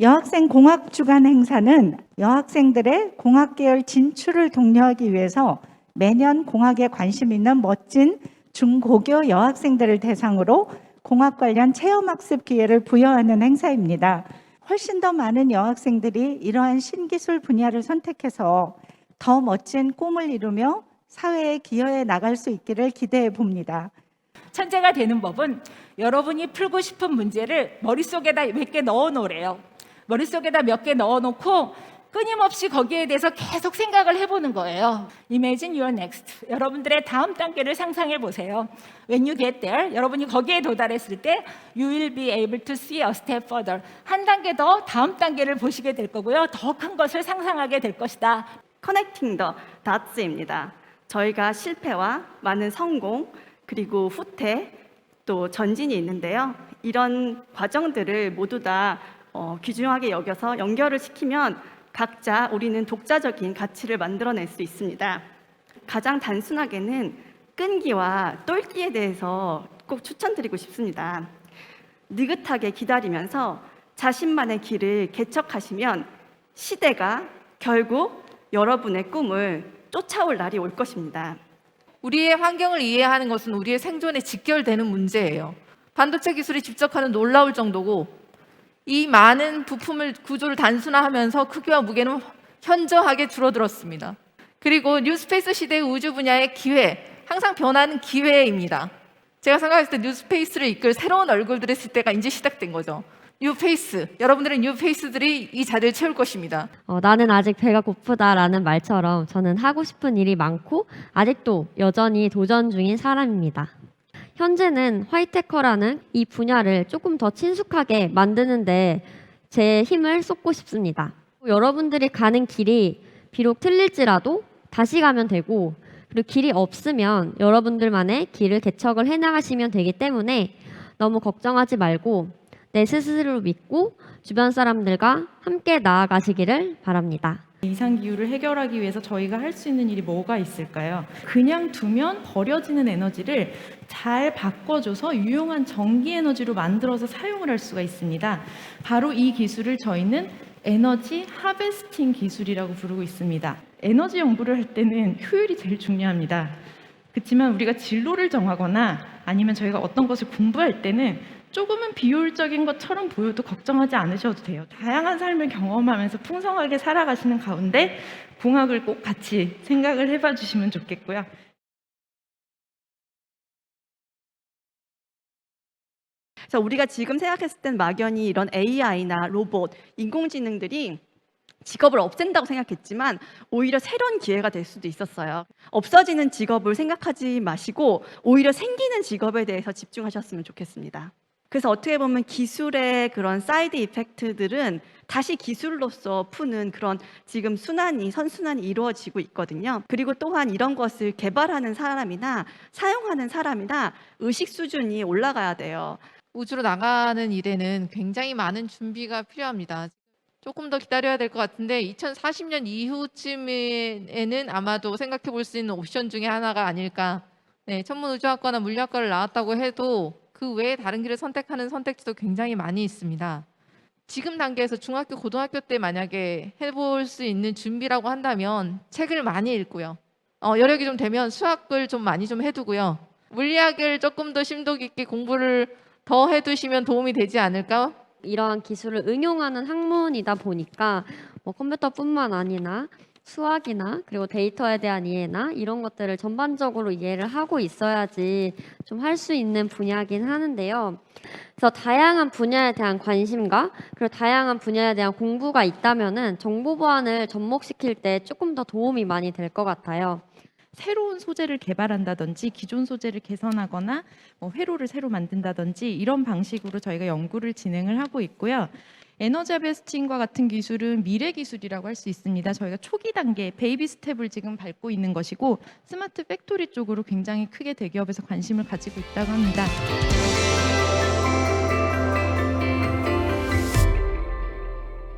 여학생 공학 주간 행사는 여학생들의 공학 계열 진출을 독려하기 위해서 매년 공학에 관심 있는 멋진 중고교 여학생들을 대상으로 공학 관련 체험 학습 기회를 부여하는 행사입니다. 훨씬 더 많은 여학생들이 이러한 신기술 분야를 선택해서 더 멋진 꿈을 이루며 사회에 기여해 나갈 수 있기를 기대해 봅니다. 천재가 되는 법은 여러분이 풀고 싶은 문제를 머릿속에다 몇 개 넣어 놓으래요. 머릿속에다 몇 개 넣어 놓고 끊임없이 거기에 대해서 계속 생각을 해보는 거예요. Imagine your next. 여러분들의 다음 단계를 상상해 보세요. When you get there, 여러분이 거기에 도달했을 때 you will be able to see a step further. 한 단계 더 다음 단계를 보시게 될 거고요. 더 큰 것을 상상하게 될 것이다. 커넥팅 더 다츠입니다. 저희가 실패와 많은 성공 그리고 후퇴 또 전진이 있는데요. 이런 과정들을 모두 다 어, 귀중하게 여겨서 연결을 시키면 각자 우리는 독자적인 가치를 만들어낼 수 있습니다. 가장 단순하게는 끈기와 똘끼에 대해서 꼭 추천드리고 싶습니다. 느긋하게 기다리면서 자신만의 길을 개척하시면 시대가 결국 여러분의 꿈을 쫓아올 날이 올 것입니다. 우리의 환경을 이해하는 것은 우리의 생존에 직결되는 문제예요. 반도체 기술이 집적하는 놀라울 정도고 이 많은 부품을 구조를 단순화하면서 크기와 무게는 현저하게 줄어들었습니다. 그리고 뉴스페이스 시대의 우주 분야의 기회, 항상 변하는 기회입니다. 제가 생각했을 때 뉴스페이스를 이끌 새로운 얼굴들을 쓸 때가 이제 시작된 거죠. 뉴페이스, 여러분들의 뉴페이스들이 이 자리를 채울 것입니다. 어, 나는 아직 배가 고프다라는 말처럼 저는 하고 싶은 일이 많고 아직도 여전히 도전 중인 사람입니다. 현재는 화이테커라는 이 분야를 조금 더 친숙하게 만드는데 제 힘을 쏟고 싶습니다. 여러분들이 가는 길이 비록 틀릴지라도 다시 가면 되고 그리고 길이 없으면 여러분들만의 길을 개척을 해나가시면 되기 때문에 너무 걱정하지 말고 내 스스로를 믿고 주변 사람들과 함께 나아가시기를 바랍니다. 이상 기후를 해결하기 위해서 저희가 할 수 있는 일이 뭐가 있을까요? 그냥 두면 버려지는 에너지를 잘 바꿔줘서 유용한 전기 에너지로 만들어서 사용을 할 수가 있습니다. 바로 이 기술을 저희는 에너지 하베스팅 기술이라고 부르고 있습니다. 에너지 연구를 할 때는 효율이 제일 중요합니다. 그렇지만 우리가 진로를 정하거나 아니면 저희가 어떤 것을 공부할 때는 조금은 비효율적인 것처럼 보여도 걱정하지 않으셔도 돼요. 다양한 삶을 경험하면서 풍성하게 살아가시는 가운데 공학을 꼭 같이 생각을 해봐 주시면 좋겠고요. 그래서 우리가 지금 생각했을 땐 막연히 이런 AI나 로봇, 인공지능들이 직업을 없앤다고 생각했지만 오히려 새로운 기회가 될 수도 있었어요. 없어지는 직업을 생각하지 마시고 오히려 생기는 직업에 대해서 집중하셨으면 좋겠습니다. 그래서 어떻게 보면 기술의 그런 사이드 이펙트들은 다시 기술로서 푸는 그런 지금 순환이 선순환이 이루어지고 있거든요. 그리고 또한 이런 것을 개발하는 사람이나 사용하는 사람이나 의식 수준이 올라가야 돼요. 우주로 나가는 일에는 굉장히 많은 준비가 필요합니다. 조금 더 기다려야 될 것 같은데 2040년 이후쯤에는 아마도 생각해 볼 수 있는 옵션 중에 하나가 아닐까. 네, 천문우주학과나 물리학과를 나왔다고 해도 그 외에 다른 길을 선택하는 선택지도 굉장히 많이 있습니다. 지금 단계에서 중학교, 고등학교 때 만약에 해볼 수 있는 준비라고 한다면 책을 많이 읽고요. 어, 여력이 좀 되면 수학을 좀 많이 좀 해두고요. 물리학을 조금 더 심도 깊게 공부를 더 해두시면 도움이 되지 않을까? 이러한 기술을 응용하는 학문이다 보니까 뭐 컴퓨터뿐만 아니라 수학이나 그리고 데이터에 대한 이해나 이런 것들을 전반적으로 이해를 하고 있어야지 좀 할 수 있는 분야긴 하는데요. 그래서 다양한 분야에 대한 관심과 그리고 다양한 분야에 대한 공부가 있다면은 정보 보안을 접목시킬 때 조금 더 도움이 많이 될 것 같아요. 새로운 소재를 개발한다든지 기존 소재를 개선하거나 뭐 회로를 새로 만든다든지 이런 방식으로 저희가 연구를 진행을 하고 있고요. 에너지 하베스팅과 같은 기술은 미래 기술이라고 할 수 있습니다. 저희가 초기 단계 베이비 스텝을 지금 밟고 있는 것이고 스마트 팩토리 쪽으로 굉장히 크게 대기업에서 관심을 가지고 있다고 합니다.